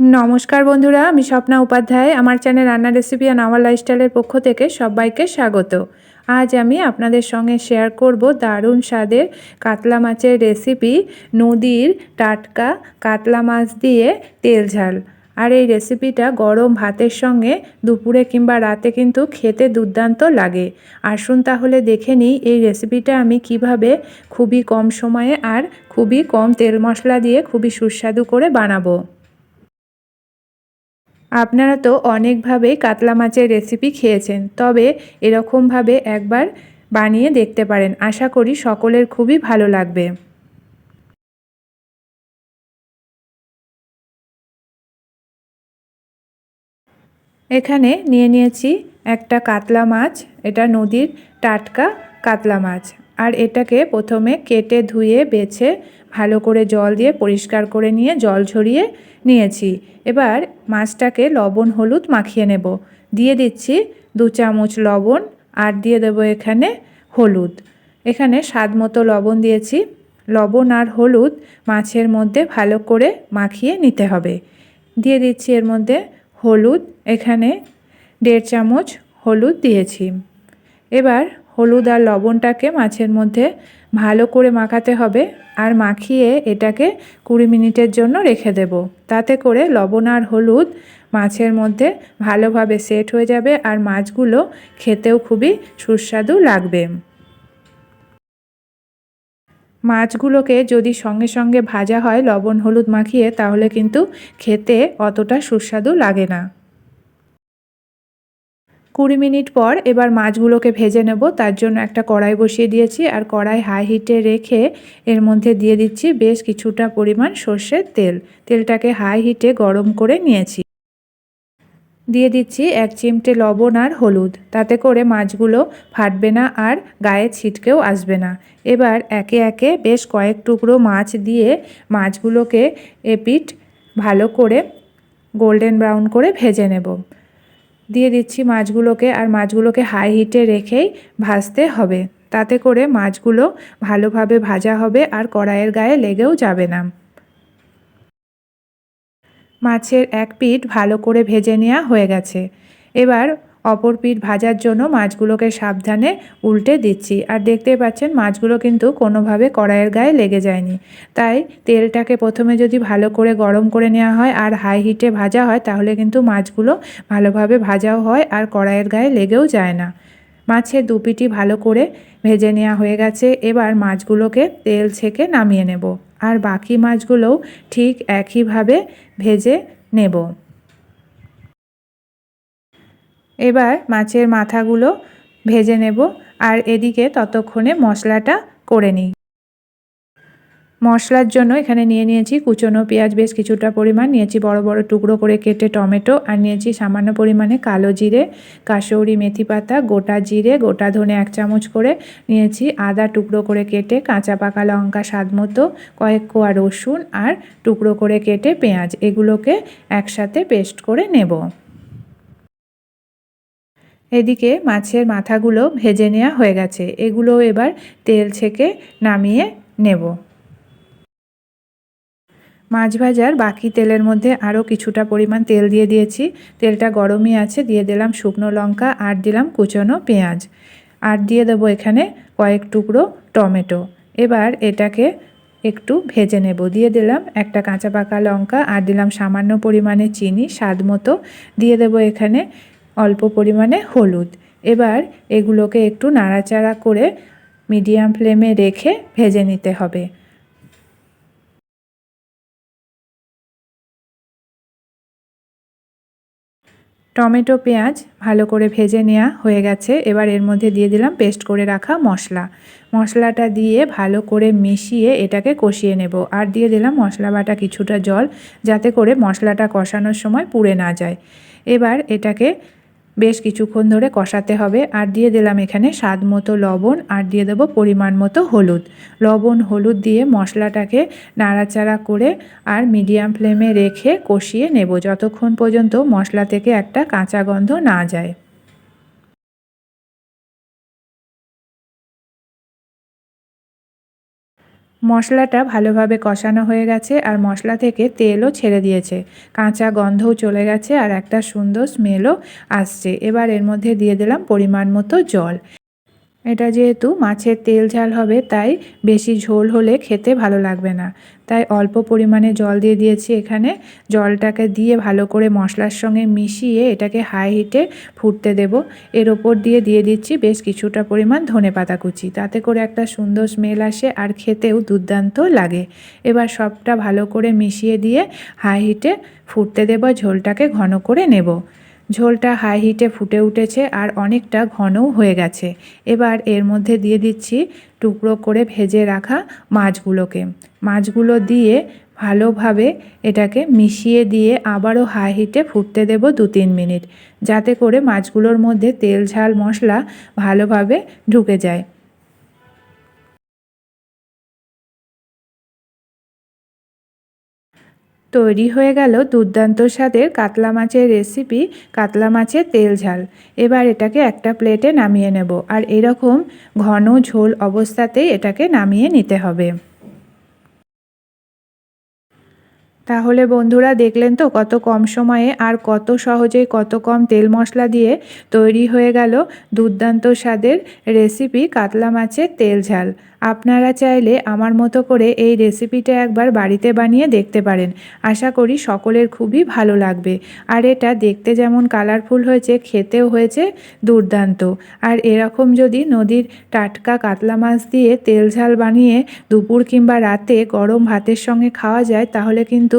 নমস্কার বন্ধুরা, আমি স্বপ্না উপাধ্যায়। আমার চ্যানেল রান্না রেসিপি আর আমার লাইফস্টাইলের পক্ষ থেকে সবাইকে স্বাগত। আজ আমি আপনাদের সঙ্গে শেয়ার করব দারুণ স্বাদের কাতলা মাছের রেসিপি নদীর টাটকা কাতলা মাছ দিয়ে তেল ঝাল। আর এই রেসিপিটা গরম ভাতের সঙ্গে দুপুরে কিংবা রাতে কিন্তু খেতে দুর্দান্ত লাগে। আসুন তাহলে দেখে নিই এই রেসিপিটা আমি কীভাবে খুবই কম সময়ে আর খুবই কম তেল মশলা দিয়ে খুবই সুস্বাদু করে বানাবো। আপনারা তো অনেকভাবেই কাতলা মাছের রেসিপি খেয়েছেন, তবে এরকমভাবে একবার বানিয়ে দেখতে পারেন। আশা করি সকলের খুবই ভালো লাগবে। এখানে নিয়ে নিয়েছি একটা কাতলা মাছ, এটা নদীর টাটকা কাতলা মাছ। আর এটাকে প্রথমে কেটে ধুয়ে বেছে ভালো করে জল দিয়ে পরিষ্কার করে নিয়ে জল ঝরিয়ে নিয়েছি। এবার মাছটাকে লবণ, হলুদ মাখিয়ে নেব। দিয়ে দিচ্ছি দু চামচ লবণ আর দিয়ে দেব এখানে হলুদ। এখানে স্বাদ মতো লবণ দিয়েছি। লবণ আর হলুদ মাছের মধ্যে ভালো করে মাখিয়ে নিতে হবে। দিয়ে দিচ্ছি এর মধ্যে হলুদ। এখানে দেড় চামচ হলুদ দিয়েছি। এবার হলুদ আর লবণটাকে মাছের মধ্যে ভালো করে মাখাতে হবে। আর মাখিয়ে এটাকে কুড়ি মিনিটের জন্য রেখে দেব। তাতে করে লবণ আর হলুদ মাছের মধ্যে ভালোভাবে সেট হয়ে যাবে আর মাছগুলো খেতেও খুবই সুস্বাদু লাগবে। মাছগুলোকে যদি সঙ্গে সঙ্গে ভাজা হয় লবণ হলুদ মাখিয়ে তাহলে কিন্তু খেতে অতটা সুস্বাদু লাগে না। কুড়ি মিনিট পর এবার মাছগুলোকে ভেজে নেব। তার জন্য একটা কড়াই বসিয়ে দিয়েছি আর কড়াই হাই হিটে রেখে এর মধ্যে দিয়ে দিচ্ছি বেশ কিছুটা পরিমাণ সর্ষের তেল। তেলটাকে হাই হিটে গরম করে নিয়েছি। দিয়ে দিচ্ছি এক চিমটে লবণ আর হলুদ। তাতে করে মাছগুলো ফাটবে না আর গায়ে ছিটকেও আসবে না। এবার একে একে বেশ কয়েক টুকরো মাছ দিয়ে মাছগুলোকে এপিট ভালো করে গোল্ডেন ব্রাউন করে ভেজে নেব। দিয়ে দিচ্ছি মাছগুলোকে আর মাছগুলোকে হাই হিটে রেখেই ভাজতে হবে। তাতে করে মাছগুলো ভালোভাবে ভাজা হবে আর কড়াইয়ের গায়ে লেগেও যাবে না। মাছের এক পিঠ ভালো করে ভেজে নেওয়া হয়ে গেছে। এবার অপর পিঠ ভাজার জন্য মাছগুলোকে সাবধানে উল্টে দিচ্ছি। আর দেখতে পাচ্ছেন, মাছগুলো কিন্তু কোনোভাবে কড়াইয়ের গায়ে লেগে যায়নি। তাই তেলটাকে প্রথমে যদি ভালো করে গরম করে নেওয়া হয় আর হাই হিটে ভাজা হয়, তাহলে কিন্তু মাছগুলো ভালোভাবে ভাজাও হয় আর কড়াইয়ের গায়ে লেগেও যায় না। মাছের দুপিটি ভালো করে ভেজে নেওয়া হয়ে গেছে। এবার মাছগুলোকে তেল ছেঁকে নামিয়ে নেব। আর বাকি মাছগুলোও ঠিক একইভাবে ভেজে নেব। এবার মাছের মাথাগুলো ভেজে নেব আর এদিকে ততক্ষণে মশলাটা করে নিই। মশলার জন্য এখানে নিয়ে নিয়েছি কুচনো পেঁয়াজ, বেশ কিছুটা পরিমাণ নিয়েছি, বড় বড় টুকরো করে কেটে টমেটো আর নিয়েছি সামান্য পরিমাণে কালো জিরে, কাশৌরি মেথি পাতা, গোটা জিরে, গোটা ধনে এক চামচ করে নিয়েছি, আদা টুকরো করে কেটে কাঁচা পাকা লঙ্কা, স্বাদ মতো কয়েক কোয়া রসুন আর টুকরো করে কেটে পেঁয়াজ, এগুলোকে একসাথে পেস্ট করে নেব। এদিকে মাছের মাথাগুলো ভেজে নেওয়া হয়ে গেছে। এগুলো এবার তেল ছেঁকে নামিয়ে নেব। মাছ ভাজার বাকি তেলের মধ্যে আরও কিছুটা পরিমাণ তেল দিয়ে দিয়েছি। তেলটা গরমই আছে, দিয়ে দিলাম শুকনো লঙ্কা, আর দিলাম কুচনো পেঁয়াজ। আর দিয়ে দেবো এখানে কয়েক টুকরো টমেটো। এবার এটাকে একটু ভেজে নেব। দিয়ে দিলাম একটা কাঁচা পাকা লঙ্কা, আর দিলাম সামান্য পরিমাণে চিনি, স্বাদ মতো। দিয়ে দেবো এখানে অল্প পরিমাণে হলুদ। এবার এগুলোকে একটু নাড়াচাড়া করে মিডিয়াম ফ্লেমে রেখে ভেজে নিতে হবে। টমেটো, পেঁয়াজ ভালো করে ভেজে নেওয়া হয়ে গেছে। এবার এর মধ্যে দিয়ে দিলাম পেস্ট করে রাখা মশলা। মশলাটা দিয়ে ভালো করে মিশিয়ে এটাকে কষিয়ে নেব। আর দিয়ে দিলাম মশলা বাটা কিছুটা জল, যাতে করে মশলাটা কষানোর সময় পুড়ে না যায়। এবার এটাকে বেশ কিছুক্ষণ ধরে কষাতে হবে। আর দিয়ে দিলাম এখানে স্বাদ মতো লবণ, আর দিয়ে দেবো পরিমাণ মতো হলুদ। লবণ, হলুদ দিয়ে মশলাটাকে নাড়াচাড়া করে আর মিডিয়াম ফ্লেমে রেখে কষিয়ে নেব, যতক্ষণ পর্যন্ত মশলা থেকে একটা কাঁচা গন্ধ না যায়। মশলাটা ভালোভাবে কষানো হয়ে গেছে আর মশলা থেকে তেলও ছেড়ে দিয়েছে। কাঁচা গন্ধও চলে গেছে আর একটা সুন্দর স্মেলও আসছে। এবার এর মধ্যে দিয়ে দিলাম পরিমাণ মতো জল। এটা যেহেতু মাছের তেল ঝাল হবে, তাই বেশি ঝোল হলে খেতে ভালো লাগবে না। তাই অল্প পরিমাণে জল দিয়ে দিয়েছি এখানে। জলটাকে দিয়ে ভালো করে মশলার সঙ্গে মিশিয়ে এটাকে হাই হিটে ফুটতে দেব। এর ওপর দিয়ে দিয়ে দিচ্ছি বেশ কিছুটা পরিমাণ ধনে পাতা কুচি। তাতে করে একটা সুন্দর স্মেল আসে আর খেতেও দুর্দান্ত লাগে। এবার সবটা ভালো করে মিশিয়ে দিয়ে হাই হিটে ফুটতে দেব, ঝোলটাকে ঘন করে নেব। ঝোলটা হাই হিটে ফুটে উঠেছে আর অনেকটা ঘনও হয়ে গেছে। এবার এর মধ্যে দিয়ে দিচ্ছি টুকরো করে ভেজে রাখা মাছগুলোকে। মাছগুলো দিয়ে ভালোভাবে এটাকে মিশিয়ে দিয়ে আবারও হাই হিটে ফুটতে দেব দু তিন মিনিট, যাতে করে মাছগুলোর মধ্যে তেল, ঝাল, মশলা ভালোভাবে ঢুকে যায়। তৈরি হয়ে গেল দুর্দান্ত স্বাদের কাতলা মাছের রেসিপি কাতলা মাছের তেল ঝাল। এবার এটাকে একটা প্লেটে নামিয়ে নেব। আর এরকম ঘন ঝোল অবস্থাতেই এটাকে নামিয়ে নিতে হবে। তাহলে বন্ধুরা দেখলেন তো কত কম সময়ে আর কত সহজেই কত কম তেল মশলা দিয়ে তৈরি হয়ে গেল দুর্দান্ত স্বাদের রেসিপি কাতলা মাছের তেল ঝাল। আপনারা চাইলে আমার মতো করে এই রেসিপিটা একবার বাড়িতে বানিয়ে দেখতে পারেন। আশা করি সকলের খুবই ভালো লাগবে। আর এটা দেখতে যেমন কালারফুল হয়েছে, খেতেও হয়েছে দুর্দান্ত। আর এরকম যদি নদীর টাটকা কাতলা মাছ দিয়ে তেল ঝাল বানিয়ে দুপুর কিংবা রাতে গরম ভাতের সঙ্গে খাওয়া যায়, তাহলে কিন্তু